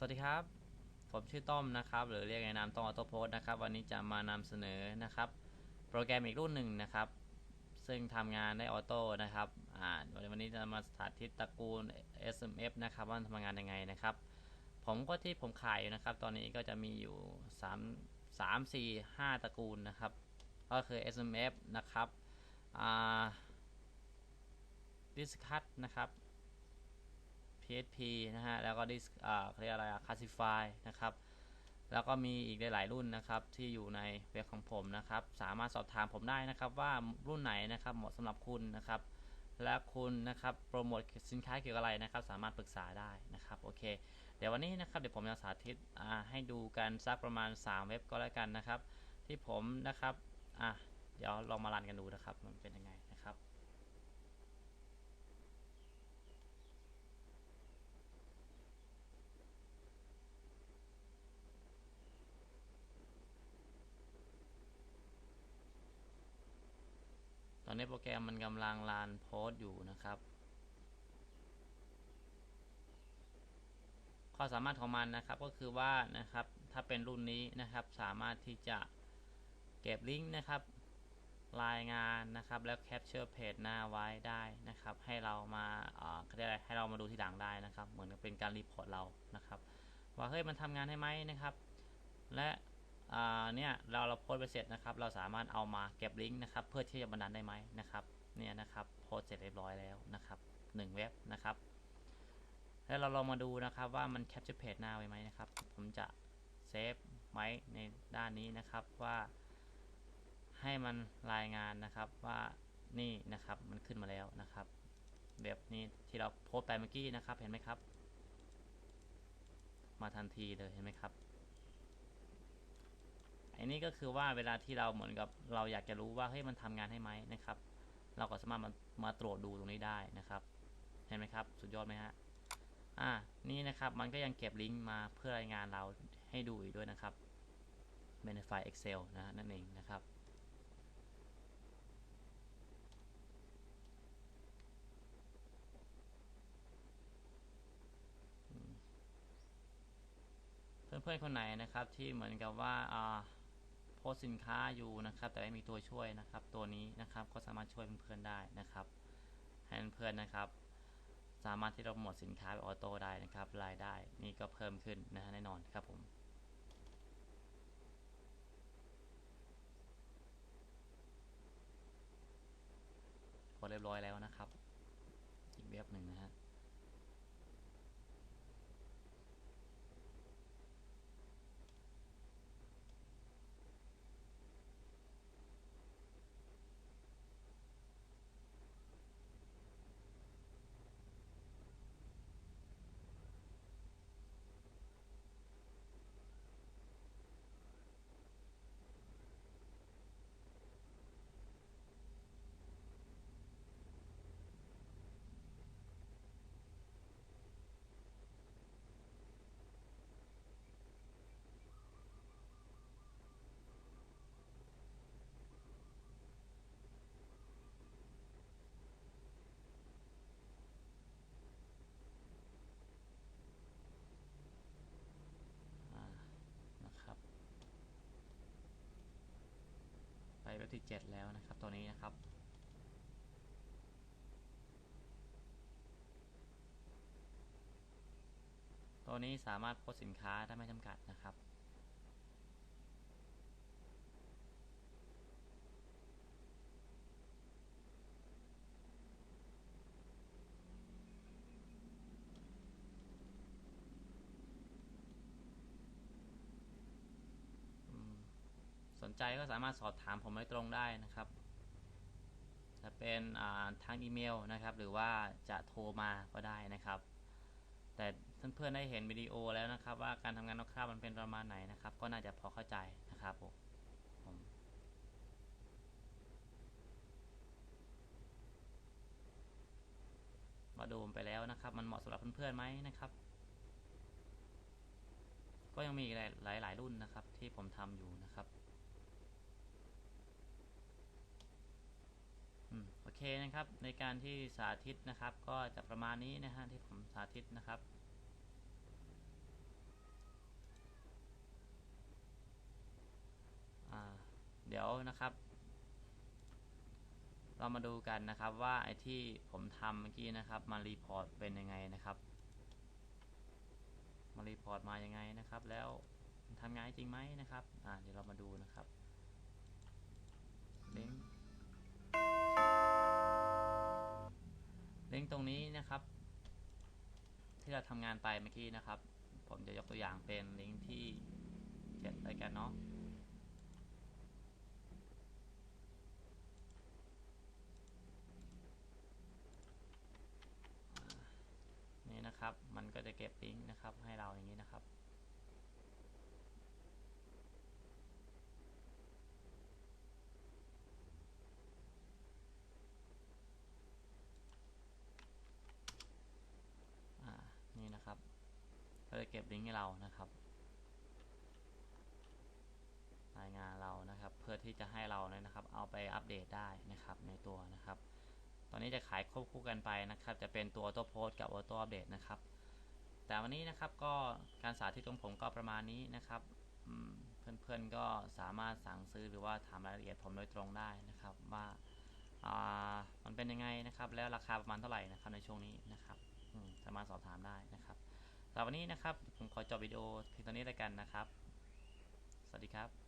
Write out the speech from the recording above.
สวัสดีครับ ผมชื่อต้อมนะครับ หรือเรียกในนามต้อมออโต้โพสนะครับ วันนี้จะมานำเสนอนะครับ โปรแกรมอีกรุ่นหนึ่งนะครับ ซึ่งทำงานได้ออโต้นะครับอ่าวันนี้จะมาสาธิตตระกูล SMF นะครับว่าทำงานยังไงนะครับ ผมก็ที่ผมขายอยู่นะครับ ตอนนี้ก็จะมีอยู่ 3 3 4 5 ตระกูลนะครับ ก็คือ SMF นะครับอ่า Discuss นะครับ PHP นะฮะ แล้วก็ dis อ่าเรียกอะไรอะ classify นะครับ แล้วก็มีอีกหลายรุ่นนะครับ ที่อยู่ในเว็บของผมนะครับ สามารถสอบถามผมได้นะครับ ว่ารุ่นไหนนะครับเหมาะสำหรับคุณนะครับ และคุณนะครับโปรโมทสินค้าเกี่ยวกับอะไรนะครับ สามารถปรึกษาได้นะครับโอเค เดี๋ยววันนี้นะครับเดี๋ยวผมจะสาธิตอ่าให้ดูกันสักประมาณ 3 เว็บก็แล้วกันนะครับ ที่ผมนะครับอะเดี๋ยวลองมารันกันดูนะครับมันเป็นยังไง นนี้โปรแกรมมันกำลังรันโพสต์อยู่นะครับ ข้อสามารถของมันนะครับก็คือว่านะครับถ้าเป็นรุ่นนี้นะครับ สามารถที่จะเก็บลิงก์นะครับ รายงานนะครับแล้วแคปเจอร์เพจหน้าไว้ได้นะครับ ให้เรามาเอ่อเรียกอะไรให้เรามาดูที่หลังได้นะครับ เหมือนกับเป็นการรีพอร์ตเรานะครับ ว่าเฮ้ยมันทำงานให้ไหมนะครับ และ เนี่ยเราเราโพสไปเสร็จนะครับ เราสามารถเอามาเก็บลิงก์นะครับ เพื่อที่จะบันดาลได้ไหมนะครับ เนี่ยนะครับโพสเสร็จเรียบร้อยแล้วนะครับหนึ่งเว็บนะครับ แล้วเราลองมาดูนะครับว่ามันแคปเจอร์เพจหน้าไว้ไหมนะครับ ผมจะเซฟไว้ในด้านนี้นะครับว่า ให้มันรายงานนะครับว่านี่นะครับมันขึ้นมาแล้วนะครับเว็บนี้ที่เราโพสไปเมื่อกี้นะครับเห็นไหมครับ มาทันทีเลยเห็นไหมครับ อันนี้ก็คือว่าเวลาที่เราเหมือนกับเราอยากจะรู้ว่าเฮ้ยมันทำงานให้ไหมนะครับ เราก็สามารถมามาตรวจดูตรงนี้ได้นะครับ เห็นไหมครับ สุดยอดไหมฮะอ่านี่นะครับมันก็ยังเก็บลิงก์มาเพื่อรายงานเราให้ดูอีกด้วยนะครับเป็นไฟล์ Excel นะนั่นเองนะครับเพื่อนๆคนไหนนะครับที่เหมือนกับว่าอ่า โพสต์สินค้าอยู่นะครับ แต่ไม่มีตัวช่วยนะครับ ตัวนี้นะครับก็สามารถช่วยเพื่อนๆได้นะครับให้เพื่อนๆนะครับ สามารถที่เราหมดสินค้าแบบออโต้ได้นะครับ รายได้นี่ก็เพิ่มขึ้นนะฮะแน่นอนครับผมพอเรียบร้อยแล้วนะครับ อีกเว็บหนึ่งนะฮะ อ่านะครับ ไปเว็บที่ 7 แล้วนะครับตัวนี้นะครับ ตัวนี้สามารถโพสสินค้าได้ไม่จำกัดนะครับ นใจก็สามารถสอบถามผมโดยตรงได้นะครับ จะเป็นทางอีเมลนะครับ หรือว่าจะโทรมาก็ได้นะครับ แต่เพื่อนๆได้เห็นวิดีโอแล้วนะครับ ว่าการทำงานนอกคราบมันเป็นประมาณไหนนะครับ ก็น่าจะพอเข้าใจนะครับผมมาดูไปแล้วนะครับ มันเหมาะสำหรับเพื่อนๆไหมนะครับก็ยังมีหลายหลายๆรุ่นนะครับที่ผมทำอยู่นะครับ เคนะครับ ในการที่สาธิตนะครับ ก็จะประมาณนี้นะฮะที่ผมสาธิตนะครับเดี๋ยวนะครับ เรามาดูกันนะครับว่าไอที่ผมทำเมื่อกี้นะครับ มารีพอร์ตเป็นยังไงนะครับ มารีพอร์ตมายังไงนะครับ แล้วทำงานจริงไหมนะครับเดี๋ยวเรามาดูนะครับเล้ง ตรงนี้นะครับ ที่เราทำงานไปเมื่อกี้นะครับ ผมจะยกตัวอย่างเป็นลิงก์ที่เจ็ดแล้วกันเนาะนี่นะครับ มันก็จะเก็บลิงก์นะครับ ให้เราอย่างนี้นะครับ อ่า นี่นะครับ ก็จะ เก็บลิงก์ให้เรานะครับ รายงานเรานะครับ เพื่อที่จะให้เราเนี่ยนะครับ เอาไปอัปเดตได้นะครับในตัวนะครับ ตอนนี้จะขายควบคู่กันไปนะครับ จะเป็นตัว Auto Post กับ Auto Update นะครับ แต่วันนี้นะครับก็การสาธิตของผมก็ประมาณนี้นะครับเพื่อนๆก็สามารถสั่งซื้อหรือว่าถามรายละเอียดผมโดยตรงได้นะครับ ว่าามันเป็นยังไงนะครับ แล้วราคาประมาณเท่าไหร่นะครับในช่วงนี้นะครับสามารถสอบถามได้นะครับำหรับวันนี้นะครับ ผมขอจบวิดีโอเพียงเท่านี้แล้วกันนะครับ สวัสดีครับ